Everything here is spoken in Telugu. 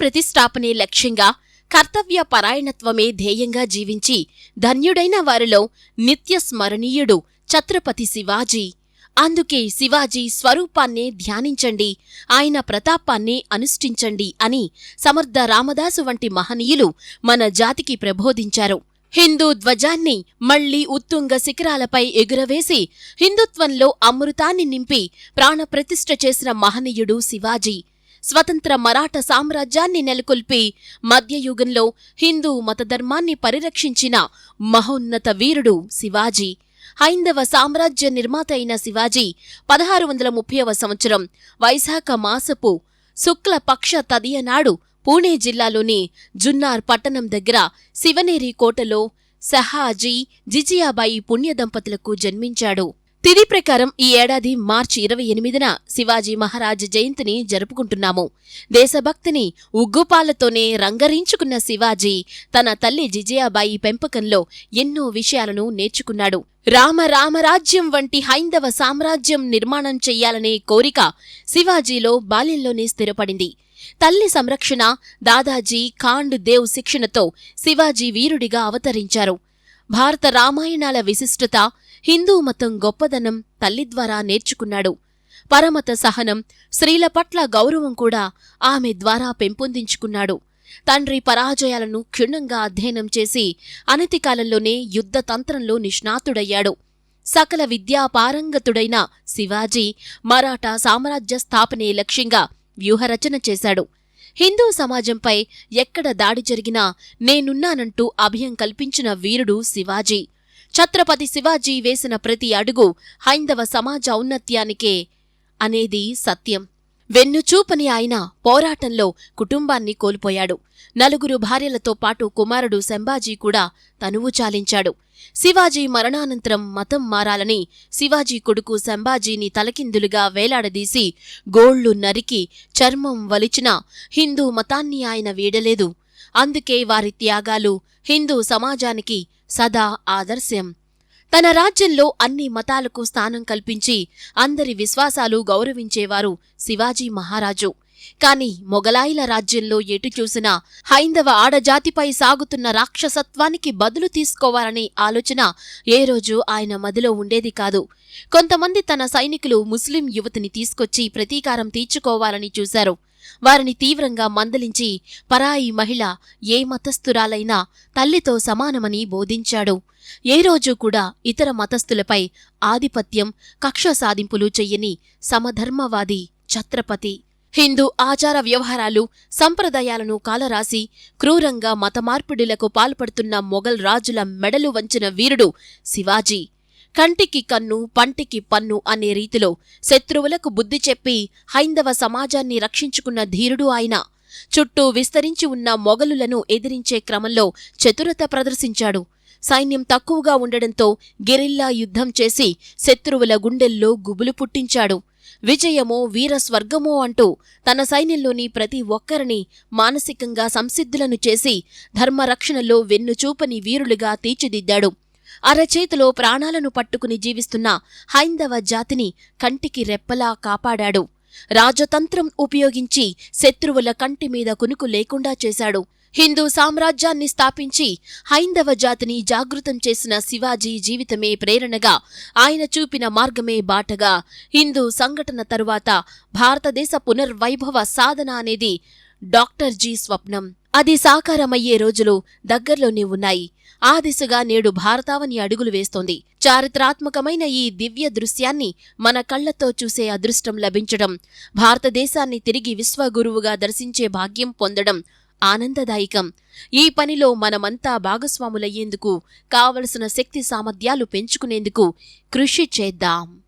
ప్రతిష్టాపనే లక్ష్యంగా కర్తవ్య పరాయణత్వమే ధ్యేయంగా జీవించి ధన్యుడైన వారిలో నిత్య స్మరణీయుడు ఛత్రపతి శివాజీ. అందుకే శివాజీ స్వరూపాన్నే ధ్యానించండి ఆయన ప్రతాపాన్నే అనుష్ఠించండి అని సమర్థ రామదాసు వంటి మహనీయులు మన జాతికి ప్రబోధించారు. హిందూ ధ్వజాన్ని మళ్ళీ ఉత్తుంగ శిఖరాలపై ఎగురవేసి హిందుత్వంలో అమృతాన్ని నింపి ప్రాణప్రతిష్ఠ చేసిన మహనీయుడు శివాజీ. స్వతంత్ర మరాఠ సామ్రాజ్యాన్ని నెలకొల్పి మధ్యయుగంలో హిందూ మతధర్మాన్ని పరిరక్షించిన మహోన్నత వీరుడు శివాజీ. హైందవ సామ్రాజ్య నిర్మాత అయిన శివాజీ పదహారు వందల ముప్పైవ సంవత్సరం వైశాఖ మాసపు శుక్లపక్ష తదియనాడు పూణే జిల్లాలోని జున్నార్ పట్టణం దగ్గర శివనేరి కోటలో సహాజీ జిజియాబాయి పుణ్య దంపతులకు జన్మించాడు. తిది ప్రకారం ఈ ఏడాది మార్చి ఇరవై ఎనిమిదిన శివాజీ మహారాజ్ జయంతిని జరుపుకుంటున్నాము. దేశభక్తిని ఉగ్గుపాలతోనే రంగరించుకున్న శివాజీ తన తల్లి జిజయాబాయి పెంపకంలో ఎన్నో విషయాలను నేర్చుకున్నాడు. రామ రామరాజ్యం వంటి హైందవ సామ్రాజ్యం నిర్మాణం చెయ్యాలనే కోరిక శివాజీలో బాల్యంలోనే స్థిరపడింది. తల్లి సంరక్షణ దాదాజీ ఖాండ్ దేవ్ శిక్షణతో శివాజీ వీరుడిగా అవతరించారు. భారత రామాయణాల విశిష్టత హిందూ మతం గొప్పదనం తల్లి ద్వారా నేర్చుకున్నాడు. పరమత సహనం స్త్రీల పట్ల గౌరవం కూడా ఆమె ద్వారా పెంపొందించుకున్నాడు. తండ్రి పరాజయాలను క్షుణ్ణంగా అధ్యయనం చేసి అనతి కాలంలోనే యుద్ధ తంత్రంలో నిష్ణాతుడయ్యాడు. సకల విద్యా పారంగతుడైన శివాజీ మరాఠా సామ్రాజ్య స్థాపనే లక్ష్యంగా వ్యూహరచన చేశాడు. హిందూ సమాజంపై ఎక్కడ దాడి జరిగినా నేనున్నానంటూ అభయం కల్పించిన వీరుడు శివాజీ. ఛత్రపతి శివాజీ వేసిన ప్రతి అడుగు హైందవ సమాజ ఔన్నత్యానికే అనేది సత్యం. వెన్నుచూపని ఆయన పోరాటంలో కుటుంబాన్ని కోల్పోయాడు. నలుగురు భార్యలతో పాటు కుమారుడు శంభాజీ కూడా తనువు చాలించాడు. శివాజీ మరణానంతరం మతం మారాలని శివాజీ కొడుకు శంభాజీని తలకిందులుగా వేలాడదీసి గోళ్ళు నరికి చర్మం వలిచిన హిందూ మతాన్ని ఆయన వీడలేదు. అందుకే వారి త్యాగాలు హిందూ సమాజానికి సదా ఆదర్శం తన రాజ్యంలో అన్ని మతాలకు స్థానం కల్పించి అందరి విశ్వాసాలు గౌరవించేవారు శివాజీ మహారాజు. కాని మొగలాయిల రాజ్యంలో ఎటు చూసినా హైందవ ఆడజాతిపై సాగుతున్న రాక్షసత్వానికి బదులు తీసుకోవాలనే ఆలోచన ఏ రోజు ఆయన మదిలో ఉండేది కాదు. కొంతమంది తన సైనికులు ముస్లిం యువతిని తీసుకొచ్చి ప్రతీకారం తీర్చుకోవాలని చూశారు. వారిని తీవ్రంగా మందలించి పరాయి మహిళ ఏ మతస్థురాలైనా తల్లితో సమానమని బోధించాడు. ఏ రోజు కూడా ఇతర మతస్థులపై ఆధిపత్యం కక్ష సాధింపులు చెయ్యని సమధర్మవాది ఛత్రపతి. హిందూ ఆచార వ్యవహారాలు సంప్రదాయాలను కాలరాసి క్రూరంగా మతమార్పిడులకు పాల్పడుతున్న మొఘల్ రాజుల మెడలు వంచిన వీరుడు శివాజీ. కంటికి కన్ను పంటికి పన్ను అనే రీతిలో శత్రువులకు బుద్ధి చెప్పి హైందవ సమాజాన్ని రక్షించుకున్న ధీరుడు ఆయన. చుట్టూ విస్తరించి ఉన్న మొగలులను ఎదిరించే క్రమంలో చతురత ప్రదర్శించాడు. సైన్యం తక్కువగా ఉండడంతో గెరిల్లా యుద్ధం చేసి శత్రువుల గుండెల్లో గుబులు పుట్టించాడు. విజయమో వీరస్వర్గమో అంటూ తన సైన్యంలోని ప్రతి ఒక్కరిని మానసికంగా సంసిద్ధులను చేసి ధర్మరక్షణలో వెన్నుచూపని వీరులుగా తీర్చిదిద్దాడు. అరచేతిలో ప్రాణాలను పట్టుకుని జీవిస్తున్న హైందవ జాతిని కంటికి రెప్పలా కాపాడాడు. రాజతంత్రం ఉపయోగించి శత్రువుల కంటి మీద కునుకు లేకుండా చేశాడు. హిందూ సామ్రాజ్యాన్ని స్థాపించి హైందవ జాతిని జాగృతం చేసిన శివాజీ జీవితమే ప్రేరణగా ఆయన చూపిన మార్గమే బాటగా హిందూ సంఘటన తరువాత భారతదేశ పునర్వైభవ సాధన అనేది డాక్టర్ జీ స్వప్నం. అది సాకారమయ్యే రోజులు దగ్గర్లోనే ఉన్నాయి. ఆ దిశగా నేడు భారతావని అడుగులు వేస్తోంది. చారిత్రాత్మకమైన ఈ దివ్య దృశ్యాన్ని మన కళ్ళతో చూసే అదృష్టం లభించడం భారతదేశాన్ని తిరిగి విశ్వగురువుగా దర్శించే భాగ్యం పొందడం ఆనందదాయకం. ఈ పనిలో మనమంతా భాగస్వాములయ్యేందుకు కావలసిన శక్తి సామర్థ్యాలు పెంచుకునేందుకు కృషి చేద్దాం.